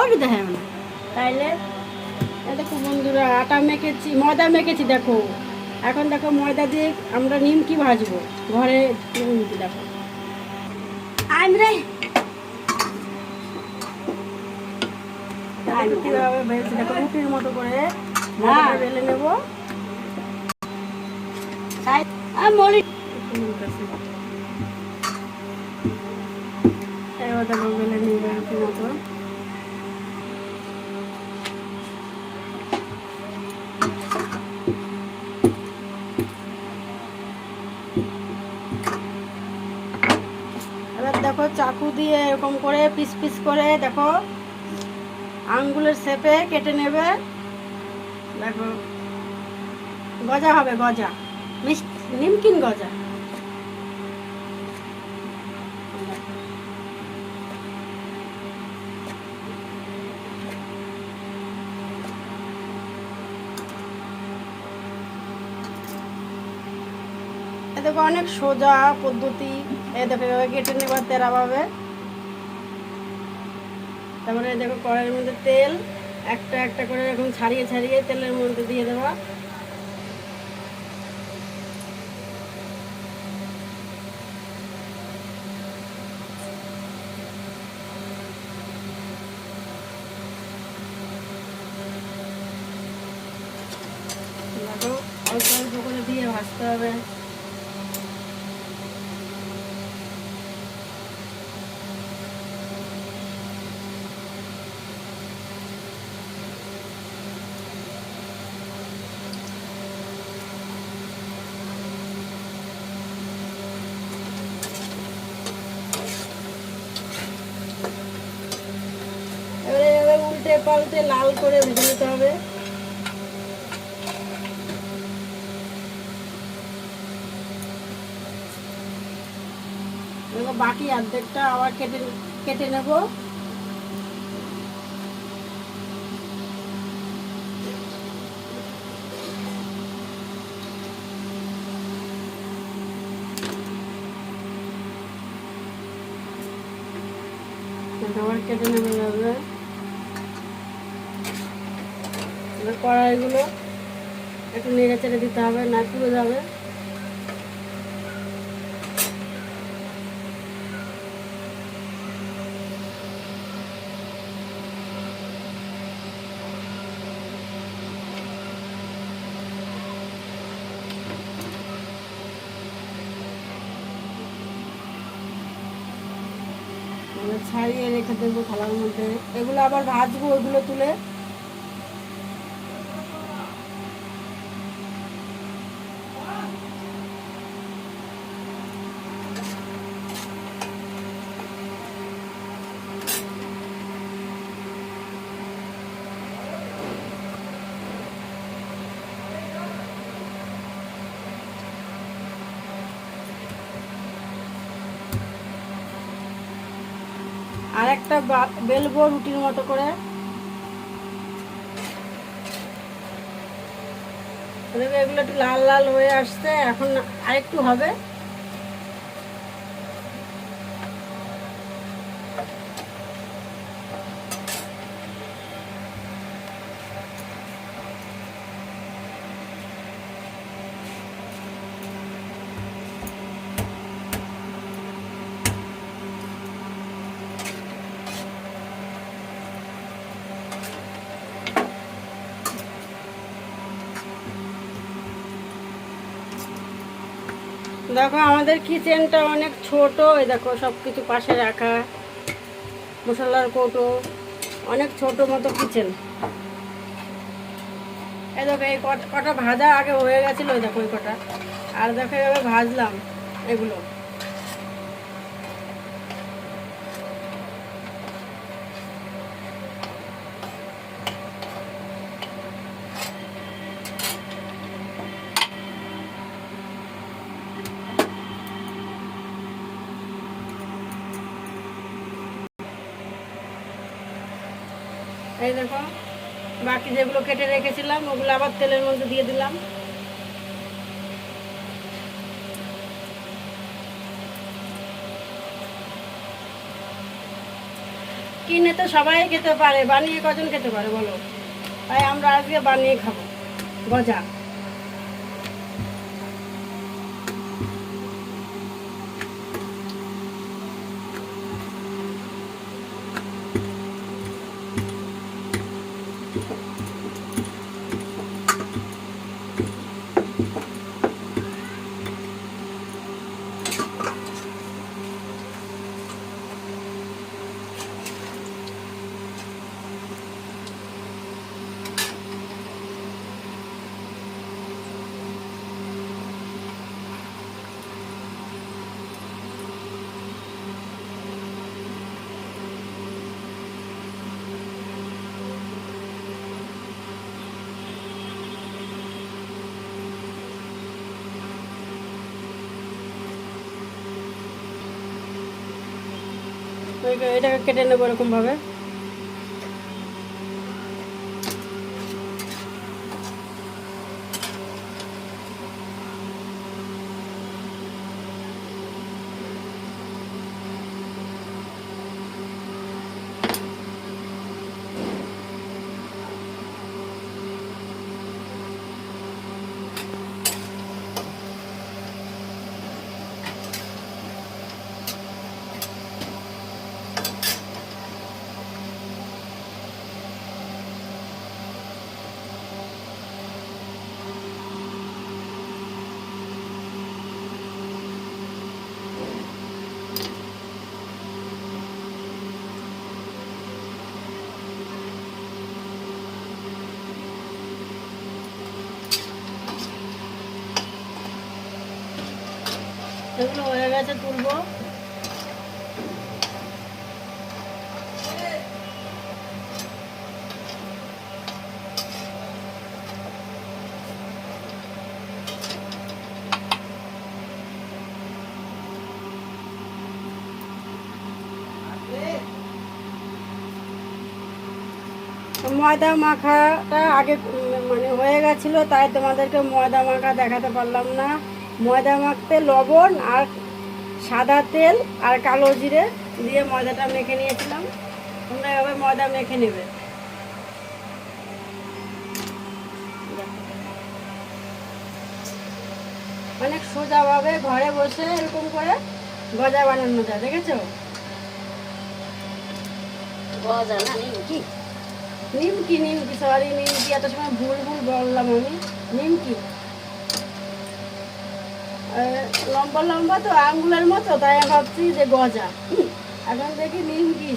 ওরই না তাইলে দেখো বন্ধুরা আটা মেখেছি ময়দা মেখেছি দেখো। এখন দেখো ময়দা দিয়ে আমরা নিমকি ভাজবো। ঘরে নিমকি দেখো। কীভাবে রুটির মতো করে বেলে নেব। বেলে নেবে রুটির মতো। দেখো চাকু দিয়ে এরকম করে পিস পিস করে, দেখো। আঙ্গুলের শেপে কেটে নেবে। দেখো। গজা হবে গজা। মিষ্টি নিমকিন গজা। দেখো অনেক সোজা পদ্ধতি। এ দেখো এভাবে কেটে নেবার তেরাভাবে। তারপরে দেখো কড়াইয়ের মধ্যে তেল, একটা একটা করে এরকম ছাড়িয়ে ছাড়িয়ে তেলের মধ্যে দিয়ে দেওয়া অল্প অল্প করে দিয়ে ভাজতে হবে। পাল্টে লাল করে ভেজে নিতে হবে। বাকি অর্ধেকটা আবার কেটে কেটে নেব। আবার কেটে নেবে যাবে এবার কড়াইগুলো একটু নেড়ে চেড়ে দিতে হবে, না পুড়ে যাবে। ছাড়িয়ে রেখে দেবো থালার মধ্যে। এগুলো আবার ভাজবো, ওইগুলো তুলে আর একটা বেলবো রুটির মতো করে। এগুলো একটু লাল লাল হয়ে আসছে, এখন আরেকটু হবে। দেখো, আমাদের কিচেনটা অনেক ছোট। এই দেখো সব কিছু পাশে রাখা। মশলার কৌটো, অনেক ছোট মতো কিচেন এই দেখো, এই কট- ভাজা আগে হয়ে গেছিল দেখো ওই কটা। আর দেখো, এভাবে ভাজলাম এগুলো। এই দেখো, বাকি যেগুলো কেটে রেখেছিলাম, ওগুলো আবার তেলের মধ্যে দিয়ে দিলাম। কিনে তো সবাই খেতে পারে, বানিয়ে কজন খেতে পারে বলো? তাই আমরা আজকে বানিয়ে খাব। গজা। এটাকে কেটে নেব এরকম এগুলো হয়ে গেছে তুলবো। ময়দা মাখাটা আগে মানে হয়ে গেছিল, তাই তোমাদেরকে ময়দা মাখা দেখাতে পারলাম না। ময়দা মাখতে লবণ আর সাদা তেল আর কালো জিরে দিয়ে ময়দাটা মেখে নিয়েছিলাম। তোমরা এভাবে ময়দা মেখে নেবে। অনেক সোজাভাবে ঘরে বসে এরকম করে গজা বানানো যায় দেখেছ? গজা না নিমকি। নিমকি নিমকি সরি নিমকি। এত সময় ভুল ভুল বললাম আমি। নিমকি? লম্বা লম্বা তো আঙ্গুলের মতো, তাই ভাবছি যে গজা। এখন দেখি নিমকি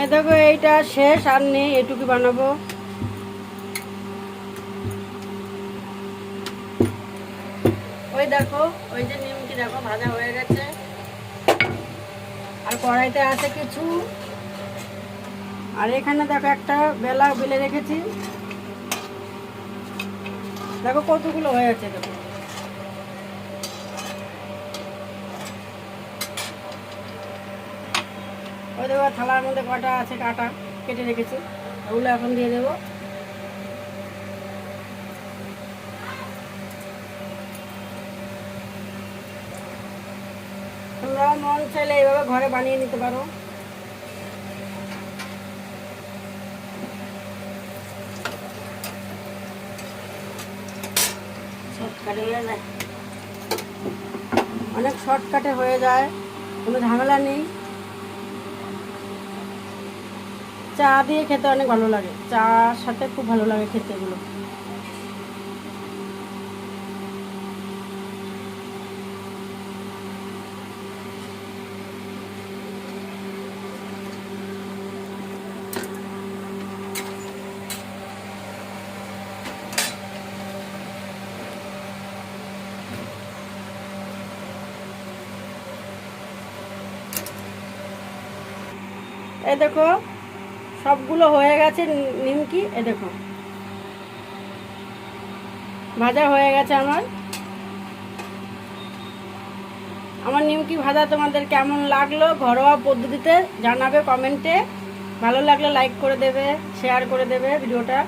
এই দেখো, এইটা শেষ, আর নেই, এটুকু বানাবো। ওই দেখো, ওই যে নিমকি দেখো, ভাজা হয়ে গেছে। আর কড়াইতে আছে কিছু। আর এখানে দেখো একটা বেলা বেলে রেখেছি। দেখো কতগুলো হয়ে আছে দেখো। ওই দেখো থালার মধ্যে কটা আছে কাটা কেটে রেখেছি। ওগুলো এখন দিয়ে দেবো। তোমরা মন চাইলে এইভাবে ঘরে বানিয়ে নিতে পারো। অনেক শর্টকাটে হয়ে যায়, কোনো ঝামেলা নেই। চা দিয়ে খেতে অনেক ভালো লাগে। চার সাথে খুব ভালো লাগে খেতে এগুলো। এই দেখো, সবগুলো হয়ে গেছে নিমকি এ দেখো। ভাজা হয়ে গেছে আমার। আমার নিমকি ভাজা তোমাদের কেমন লাগল, ঘরোয়া পদ্ধতিতে জানাবে কমেন্টে। ভালো লাগলে লাইক করে দেবে, শেয়ার করে দেবে ভিডিওটা।